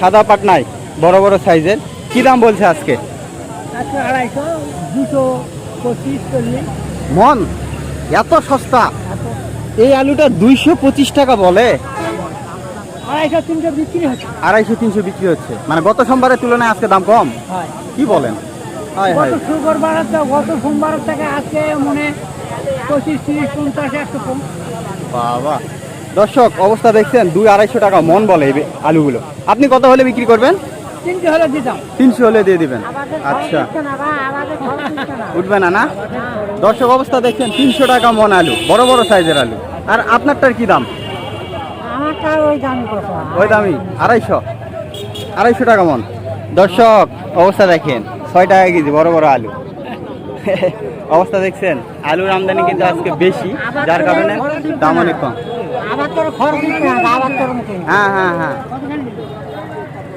সাদা পাটনায় বড় বড় বড় সাইজের। কি দাম বলছে আজকে? মন এত সস্তা? এই আলুটা দুইশো পঁচিশ টাকা বলে। আড়াইশো তিনশো বিক্রি হচ্ছে। মানে গত সোমবারের তুলনায় আজকে দাম কম? কি বলেন? শুক্রবার গত সোমবার থেকে আজকে মনে পঁচিশ তিরিশ পঞ্চাশ একশো কম। বাবা। দর্শক অবস্থা দেখছেন দুই আড়াইশো টাকা মন বলে আলুগুলো। আপনি কত হলে বিক্রি করবেন? তিনটে হলে দিতাম তিনশো হলে দিয়ে দিবেন। আচ্ছা। উঠবে না না? দর্শক অবস্থা দেখছেন তিনশো টাকা মন আলু বড় বড় সাইজের আলু। আর আপনারটার কি দাম? ওই দামি কথা ওই দামি আড়াইশো। আড়াইশো টাকা মন। দর্শক অবস্থা দেখেন ছয় টাকা কেজি বড় বড় আলু। অবস্থা দেখছেন আলুর আমদানি কিন্তু আজকে বেশি যার কারণে দাম অনেক কম। হ্যাঁ হ্যাঁ হ্যাঁ।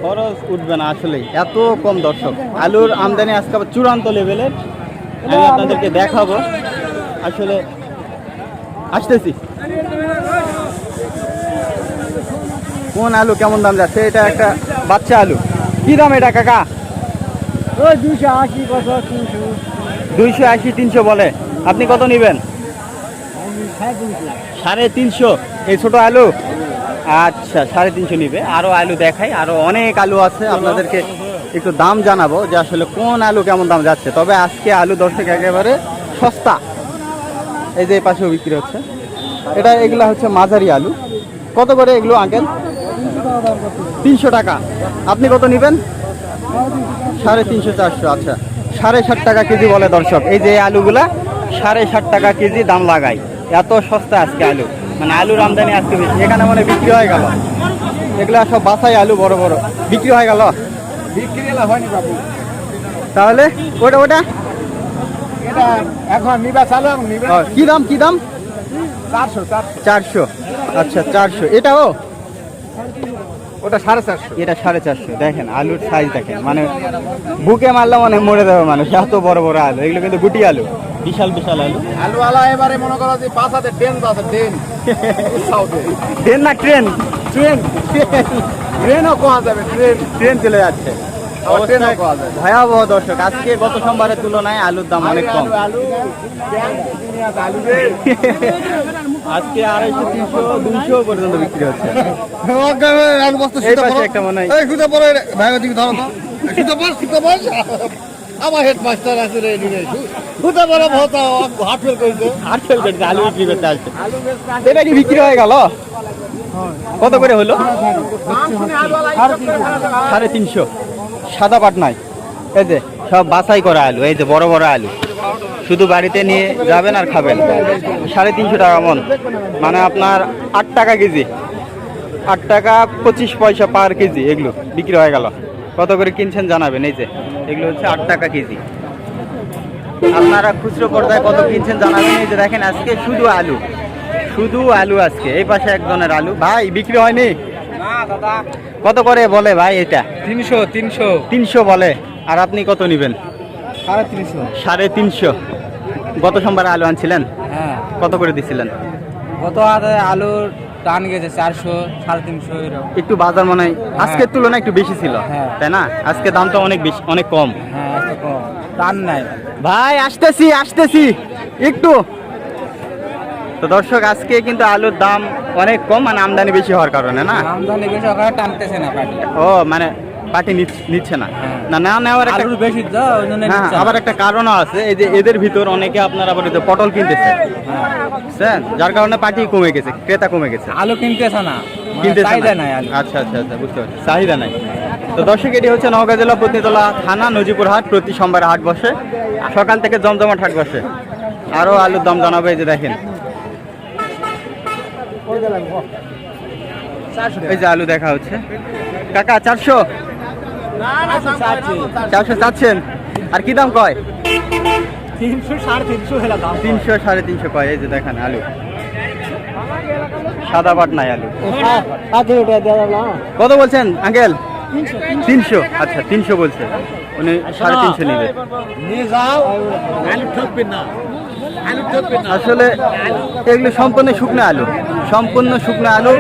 খরচ উঠবে না আসলেই। এত কম দর্শক। আলুর আমদানি আজকে আবার চূড়ান্ত লেভেলের আমি আপনাদেরকে দেখাবো। আসলে আসতেছি। কোন আলু কেমন দাম যাচ্ছে? এটা একটা বাচ্চা আলু। কি দাম এটা কাকা? ওই দুশো আশি কত তিনশো। দুইশো আশি তিনশো বলে। আপনি কত নেবেন? সাড়ে তিনশো এই ছোট আলু? আচ্ছা সাড়ে তিনশো নিবে। আরও আলু দেখাই, আরও অনেক আলু আছে। আপনাদেরকে একটু দাম জানাব যে আসলে কোন আলু কেমন দাম যাচ্ছে। তবে আজকে আলু দর্শক একেবারে সস্তা। এই যে পাশেও বিক্রি হচ্ছে। এটা এগুলো হচ্ছে মাঝারি আলু। কত করে এগুলো, আঙ্কেল? তিনশো টাকা। আপনি কত নেবেন? সাড়ে তিনশো চারশো আচ্ছা। সাড়ে ষাট টাকা কেজি বলে দর্শক। এই যে আলুগুলা, সাড়ে ষাট টাকা কেজি দাম লাগাই। এত সস্তা আজকে আলু। মানে আলুর আমদানি আজকে বেশি। এখানে মানে বিক্রি হয়ে গেল। এগুলো সব বাসাই আলু বড় বড়। বিক্রি হয়ে গেল? বিক্রি হয়নি বাবু। তাহলে ওটা ওটা? এটা এখন নিবা চালু কি দাম কি দাম? চারশো চারশো। আচ্ছা চারশো। এটাও ওটা সাড়ে চারশো। এটা সাড়ে চারশো দেখেন আলুর সাইজ দেখেন মানে বুকে মারলে মানে মরে যাবে মানুষ এত বড় বড় আলু এগুলো কিন্তু গুটি আলু। বিশাল বিশাল আলু। আলু আলা এবারে মনে করো যে পাঁচ হাতে ট্রেন আছে ট্রেন। ট্রেন না ট্রেন ট্রেন। ট্রেনও কোয়া যাবে ট্রেন ট্রেন চলে যাচ্ছে। ভয়াবহ দর্শক। আজকে গত সোমবারের তুলনায় আলুর দাম অনেক কম। আজকে আড়াইশো তিনশো দুইশো পর্যন্ত বিক্রি হচ্ছে। একটা মনে হয়। আমার হেড মাস্টার আছে রে হাট ফেল কইছে ফেল করছে। আলু বিক্রি করতে আসছে। আলু এটা কি বিক্রি হয়ে গেল? কত করে হলো? সাড়ে তিনশো। সাদা পাটনায় এই যে, সব বাছাই করা আলু, এই যে বড় বড় আলু। শুধু বাড়িতে নিয়ে যাবেন আর খাবেন। সাড়ে তিনশো টাকা মন। মানে আপনার আট টাকা কেজি। আট টাকা পঁচিশ পয়সা পার কেজি এগুলো বিক্রি হয়ে গেল। কত করে কিনছেন জানাবেন, এই যে। এগুলো হচ্ছে আট টাকা কেজি। আপনারা খুচরো পর্দায় কত কিনছেন জানাবেন, এই যে দেখেন আজকে শুধু আলু। শুধু আলু আজকে। এই পাশে একজনের আলু। ভাই, বিক্রি হয়নি? কত করে বলে ভাই এটা? তিনশো তিনশো। তিনশো বলে। আর আপনি কত নেবেন? সাড়ে তিনশো। সাড়ে তিনশো। গত সোমবার আলু আনছিলেন? হ্যাঁ। কত করে দিছিলেন? গত আলুর টান গেছে চারশো সাড়ে তিনশো একটু বাজার মনে হয় আজকের তুলনায় একটু বেশি ছিল হ্যাঁ। তাই না? আজকে দামটা অনেক বেশি অনেক হ্যাঁ কম। টান নাই। ভাই আসতেছি আসতেছি। একটু। তো দর্শক আজকে কিন্তু আলুর দাম অনেক কম মানে আমদানি বেশি হওয়ার কারণে না? আমদানি বেশি ওখানে টানতেছে না পাটি। ও মানে পার্টি নিচ্ছে না। হ্যাঁ। না না নেওয়ার একটা বেশি হ্যাঁ। আবার একটা কারণও আছে এই যে এদের ভিতর অনেকে আপনার আবার পটল কিনতেছে। বুঝছেন? যার কারণে পার্টি কমে গেছে ক্রেতা কমে গেছে। আলু কিনতেছে না। মানে কিনতেছে চাহিদা না। নাই আচ্ছা আচ্ছা আচ্ছা বুঝতে পারছি। চাহিদা নাই। তো দর্শক এটি হচ্ছে নওগাঁ জেলা প্রতিতলা থানা নজিপুর হাট প্রতি সোমবার হাট বসে। সকাল থেকে জমজমাট হাট বসে। আরও আলুর দাম জানাবে এই যে দেখেন। এই যে আলু দেখা হচ্ছে। কাকা চারশো? চারশো চাচ্ছেন? আর কি দাম কয়? তিনশো সাড়ে তিনশো তিনশো সাড়ে তিনশো কয় এই যে দেখেন আলু। সাদা পাট নাই আলু। আচ্ছা দেওয়া না। কত বলছেন আঙ্কেল? তিনশো। আচ্ছা তিনশো বলছে। উনি সাড়ে তিনশো নিবে। নিয়ে যাও। ঠকবেন না। আসলে এগুলো সম্পূর্ণ শুকনো আলু। সম্পূর্ণ শুকনো আলু।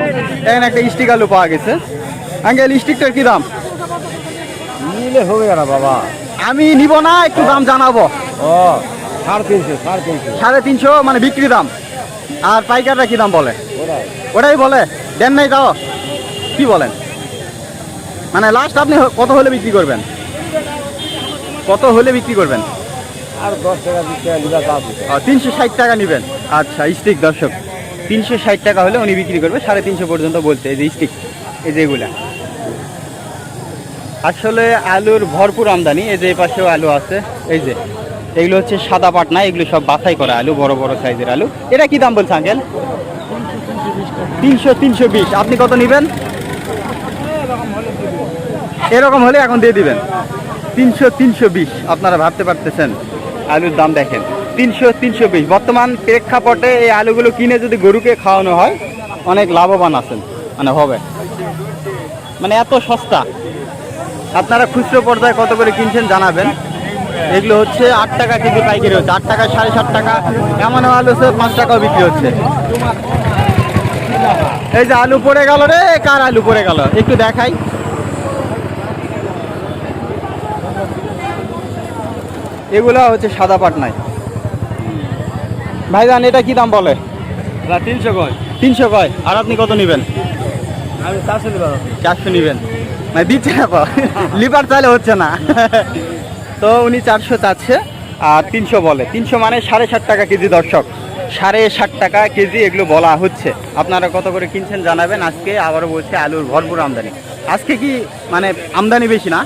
এখানে একটা স্টিক আলু পাওয়া গেছে। আঙ্কেল স্টিকটার কি দাম? নিলে হবে না বাবা। আমি নিব না একটু দাম জানাব। ও সাড়ে তিনশো সাড়ে তিনশো। সাড়ে তিনশো মানে বিক্রি দাম। আর পাইকাররা কি দাম বলে? ওটাই। বলে? দেন নাই তাও? কি বলেন? মানে লাস্ট আপনি কত হলে বিক্রি করবেন? কত হলে বিক্রি করবেন? আর দশ টাকা বিশ তিনশো ষাট টাকা নেবেন। আচ্ছা স্টিক দর্শক, তিনশো ষাট টাকা হলে উনি বিক্রি করবে, সাড়ে তিনশো পর্যন্ত বলছে এই যে স্টিক, এই যে এগুলা। আসলে আলুর ভরপুর আমদানি, এই যে পাশেও আলু আছে, এই যে। এগুলো হচ্ছে সাদা পাটনা, এগুলো সব বাছাই করা আলু, বড় বড় সাইজের আলু। এটা কি দাম বলছে, আঙ্কেল? তিনশো তিনশো বিশ। আপনি কত নেবেন? এরকম হলে এখন দিয়ে দিবেন। তিনশো তিনশো বিশ, আপনারা ভাবতে পারতেছেন। আলুর দাম দেখেন। তিনশো তিনশো বিশ। বর্তমান প্রেক্ষাপটে এই আলুগুলো কিনে যদি গরুকে খাওয়ানো হয়, অনেক লাভবান আছেন। মানে হবে। মানে এত সস্তা। আপনারা খুচরো পর্যায়ে কত করে কিনছেন জানাবেন। এগুলো হচ্ছে আট টাকা কেজি পাইকারি হচ্ছে। আট টাকা, সাড়ে সাত টাকা। এমন আলু হচ্ছে পাঁচ টাকাও বিক্রি হচ্ছে। এই যে আলু পড়ে গেল রে। কার আলু পড়ে গেল? একটু দেখাই। এগুলা হচ্ছে সাদা পাটনায় ভাইজান এটা কি দাম বলে? তিনশো কয়। তিনশো কয়। আর আপনি কত নেবেন? আমি চারশো দিলাম চারশো নেবেন। মানে দিচ্ছে না লিভার চাইলে হচ্ছে না। তো উনি চারশো চাচ্ছে আর তিনশো বলে। তিনশো মানে সাড়ে ষাট টাকা কেজি দর্শক। সাড়ে ষাট টাকা কেজি এগুলো বলা হচ্ছে। আপনারা কত করে কিনছেন জানাবেন। আজকে আবারও বলছে আলুর ভরপুর আমদানি। আজকে কি মানে আমদানি বেশি না?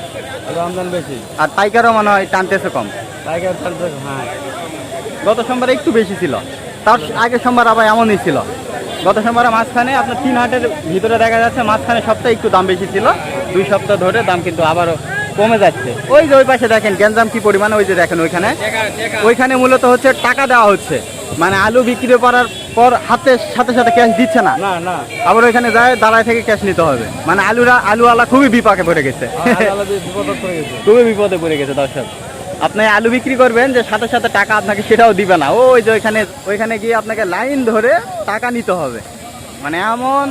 আমদানি বেশি। আর পাইকারও মনে হয় টানতেছে কম। পাইকার হ্যাঁ। গত সোমবার একটু বেশি ছিল। তার আগের সোমবার আবার এমনই ছিল। গত সোমবার মাঝখানে আপনার তিন হাটের ভিতরে দেখা যাচ্ছে মাঝখানে সপ্তাহে একটু দাম বেশি ছিল। দুই সপ্তাহ ধরে দাম কিন্তু আবারও কমে যাচ্ছে। ওই যে ওই পাশে দেখেন গ্যাঞ্জাম কি পরিমাণে ওই যে দেখেন ওইখানে। ওইখানে মূলত হচ্ছে টাকা দেওয়া হচ্ছে। মানে আলু বিক্রি করার পর হাতে সাথে সাথে ক্যাশ দিচ্ছে না। আবার ওইখানে যায় দাঁড়ায় থেকে ক্যাশ নিতে হবে। মানে আলুরা আলুওয়ালা খুবই বিপাকে পড়ে গেছে। গেছে। খুবই বিপদে পড়ে গেছে দর্শক। আপনি আলু বিক্রি করবেন যে সাথে সাথে টাকা আপনাকে সেটাও দিবে না। ওই যে ওইখানে ওইখানে গিয়ে আপনাকে লাইন ধরে টাকা নিতে হবে। মানে এমন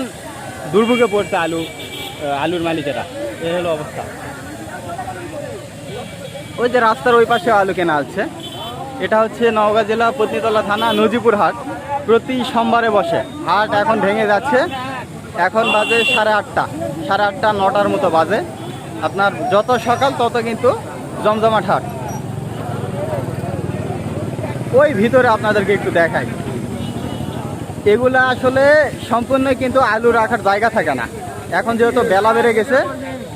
দুর্ভোগে পড়ছে আলু আলুর মালিকেরা। এই হলো অবস্থা। ওই যে রাস্তার ওই পাশে আলু কেনা আছে। এটা হচ্ছে নওগাঁ জেলা পত্নীতলা থানা নজিপুর হাট। প্রতি সোমবারে বসে। হাট এখন ভেঙে যাচ্ছে। এখন বাজে সাড়ে আটটা। সাড়ে আটটা, নটার মতো বাজে। আপনার যত সকাল তত কিন্তু জমজমাট হাট। ওই ভিতরে আপনাদেরকে একটু দেখাই। এগুলা আসলে সম্পূর্ণ কিন্তু আলু রাখার জায়গা থাকে না। এখন যেহেতু বেলা বেড়ে গেছে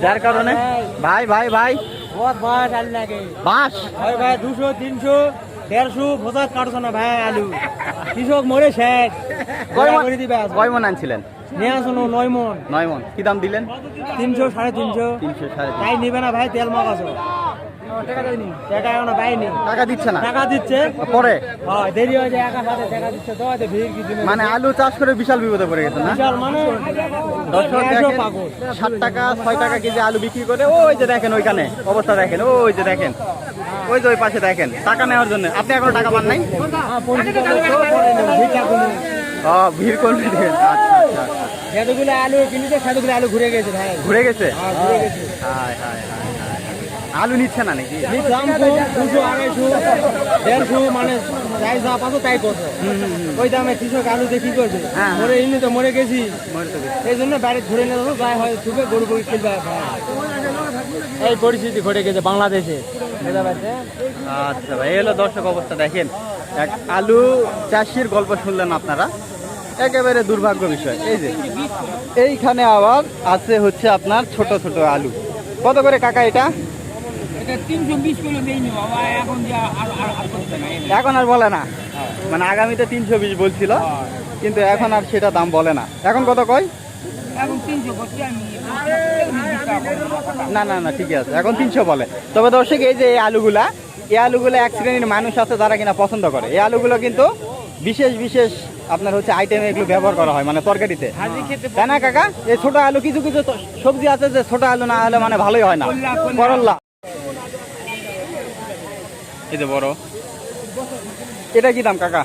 যার কারণে ভাই ভাই ভাই। বাঁশ ভাই ভাই দুশো তিনশো দেড়শো কাটছো না ভাই আলু। কৃষক মরে শেষ। কয় মন- করে দিবে কয় আনছিলেন? নিয়ে আসুন নয় মন। নয় মন। কি দাম দিলেন? তিনশো সাড়ে তিনশো। তিনশো সাড়ে তাই নিবে না ভাই তেল মাখাছো টাকা এখনও পাইনি টাকা দিচ্ছে না? টাকা দিচ্ছে। পরে? হয় দেরি হয়ে যায় একা সাথে টাকা দিচ্ছে তো ভিড় কিছু মানে আলু চাষ করে বিশাল বিপদে পড়ে গেছে না? বিশাল মানে দর্শক দেখেন ষাট টাকা ছয় টাকা কেজি আলু বিক্রি করে ওই যে দেখেন ওইখানে অবস্থা দেখেন ওই যে দেখেন ওই যে ওই পাশে দেখেন টাকা নেওয়ার জন্য। আপনি এখনও টাকা পান নাই? হ্যাঁ, ভিড় করবে আচ্ছা আচ্ছা। আলু কিনেছে সেতুগুলো আলু ঘুরে গেছে ভাই। ঘুরে গেছে? হ্যাঁ, ঘুরে গেছে। হায় হায় হায়। আলু নিচ্ছে না নাকি? দুশো আড়াইশো দেড়শো মানে যাই যা পাবো তাই করছ। ওই দামে কৃষক আলু দিয়ে কি করবে? হ্যাঁ, হ্যাঁ। মরে এমনি তো মরে গেছি। এই জন্য বাইরে ঘুরে নিয়ে যাব যাই হয় ছুপে গরু গরু খেলবে এই পরিস্থিতি ঘটে গেছে বাংলাদেশে। আচ্ছা ভাই এই হলো দর্শক অবস্থা দেখেন। এক আলু চাষির গল্প শুনলেন আপনারা? একেবারে দুর্ভাগ্য বিষয়। এই যে এইখানে আবার আছে হচ্ছে আপনার ছোট ছোট আলু। কত করে কাকা এটা? এখন আর বলে না। মানে আগামীতে তিনশো বিশ বলছিল কিন্তু এখন আর সেটা দাম বলে না। এখন কত কয় না না না ঠিকই আছে। এখন তিনশো বলে। তবে দর্শক এই যে এই আলুগুলা এই আলুগুলো এক শ্রেণির মানুষ আছে যারা কিনা পছন্দ করে। এই আলুগুলো কিন্তু বিশেষ বিশেষ আপনার হচ্ছে আইটেমে এগুলো ব্যবহার করা হয় মানে তরকারিতে। তাই না কাকা? এই ছোট আলু কিছু কিছু সবজি আছে যে ছোট আলু না হলে মানে ভালোই হয় না। করল্লা। যে বড়। এটা কি দাম কাকা?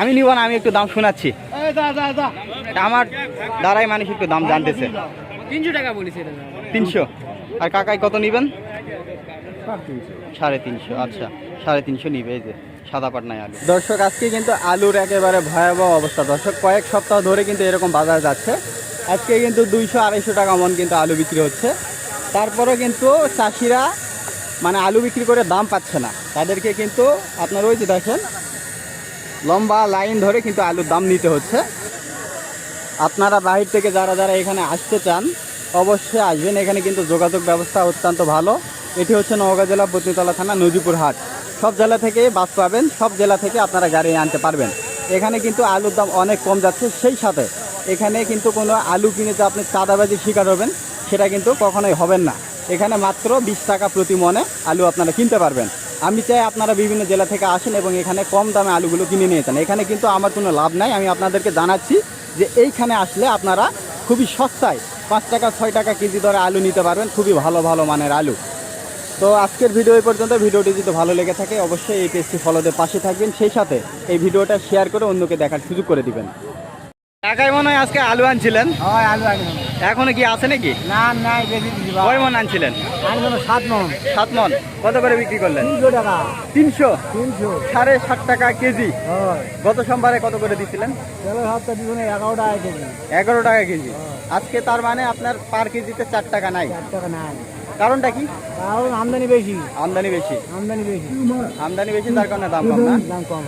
আমি নিব না আমি একটু দাম শোনাচ্ছি। আমার দ্বারাই মানুষ একটু দাম জানতেছে। তিনশো টাকা বলেছে তিনশো? আর কাকাই কত নেবেন? সাড়ে তিনশো। আচ্ছা। সাড়ে তিনশো নিবে এই যে সাদা পাটনায় আলু। দর্শক আজকে কিন্তু আলুর একেবারে ভয়াবহ অবস্থা। দর্শক কয়েক সপ্তাহ ধরে কিন্তু এরকম বাজার যাচ্ছে। আজকে কিন্তু দুইশো আড়াইশো টাকা মন কিন্তু আলু বিক্রি হচ্ছে। তারপরেও কিন্তু চাষিরা মানে আলু বিক্রি করে দাম পাচ্ছে না। তাদেরকে কিন্তু আপনার ওই যে দেখেন, লম্বা লাইন ধরে কিন্তু আলুর দাম নিতে হচ্ছে। আপনারা বাহির থেকে যারা যারা এখানে আসতে চান, অবশ্যই আসবেন। এখানে কিন্তু যোগাযোগ ব্যবস্থা অত্যন্ত ভালো। এটি হচ্ছে নওগাঁ জেলা বতনিতলা থানা নজিপুর হাট। সব জেলা থেকে বাস পাবেন, সব জেলা থেকে আপনারা গাড়ি আনতে পারবেন। এখানে কিন্তু আলুর দাম অনেক কম যাচ্ছে, সেই সাথে এখানে কিন্তু কোনো আলু কিনে যে আপনি চাঁদাবাজির শিকার হবেন, সেটা কিন্তু কখনোই হবেন না। এখানে মাত্র বিশ টাকা প্রতি মনে আলু আপনারা কিনতে পারবেন। আমি চাই আপনারা বিভিন্ন জেলা থেকে আসেন এবং এখানে কম দামে আলুগুলো কিনে নিয়ে যান। এখানে কিন্তু আমার কোনো লাভ নাই, আমি আপনাদেরকে জানাচ্ছি যে এইখানে আসলে আপনারা খুবই সস্তায় পাঁচ টাকা, ছয় টাকা কেজি দরে আলু নিতে পারবেন, খুবই ভালো ভালো মানের আলু। তো আজকের ভিডিও এই পর্যন্ত। ভিডিওটি যদি ভালো লেগে থাকে, অবশ্যই এই পেজটি ফলোদের পাশে থাকবেন। সেই সাথে এই ভিডিওটা শেয়ার করে অন্যকে দেখার সুযোগ করে দিবেন। একাই মনে হয় আজকে আলু আনছিলেন? হয়, আলু আনি এখনও কি আছে নাকি? না নাই বেশি কয় মন আনছিলেন? সাত মন। সাত মন। কত করে বিক্রি করলেন? তিনশো তিনশো? সাড়ে ষাট টাকা কেজি। গত সোমবারে কত করে দিচ্ছিলেন এগারো টাকা কেজি। এগারো টাকা কেজি। আজকে তার মানে আপনার পার কেজিতে চার টাকা নাই। চার টাকা নাই। কারণটা কি? কারণ আমদানি বেশি। আমদানি বেশি। আমদানি বেশি। আমদানি বেশি তার কারণে দাম কম না? দাম কম